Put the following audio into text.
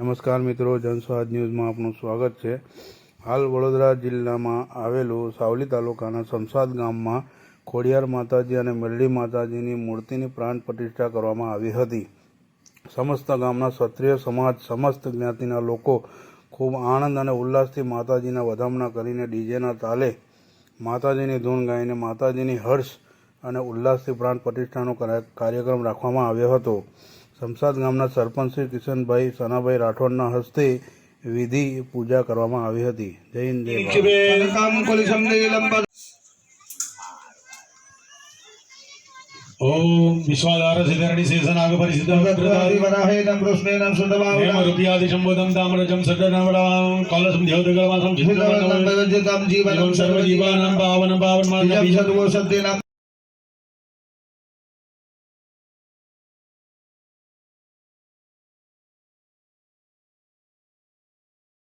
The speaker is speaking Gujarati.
નમસ્કાર મિત્રો, જનસ્વાદ ન્યૂઝમાં આપનું સ્વાગત છે. હાલ વડોદરા જિલ્લામાં આવેલું સાવલી તાલુકાના સમસાદ ગામમાં ખોડિયાર માતાજી અને મેરડી માતાજીની મૂર્તિની પ્રાણ પ્રતિષ્ઠા કરવામાં આવી હતી. સમસ્ત ગામના ક્ષત્રિય સમાજ, સમસ્ત જ્ઞાતિના લોકો ખૂબ આનંદ અને ઉલ્લાસથી માતાજીના વધામણા કરીને ડીજેના તાલે માતાજીની ધૂન ગાઈને માતાજીની હર્ષ અને ઉલ્લાસથી પ્રાણ પ્રતિષ્ઠાનો કાર્ય- કાર્યક્રમ રાખવામાં આવ્યો હતો. સમસાદ ગામના સરપંચ શ્રી કિશનભાઈ સનાભાઈ રાઠોડના હસ્તે વિધિ પૂજા કરવામાં આવી હતી. જય હિન્દ જય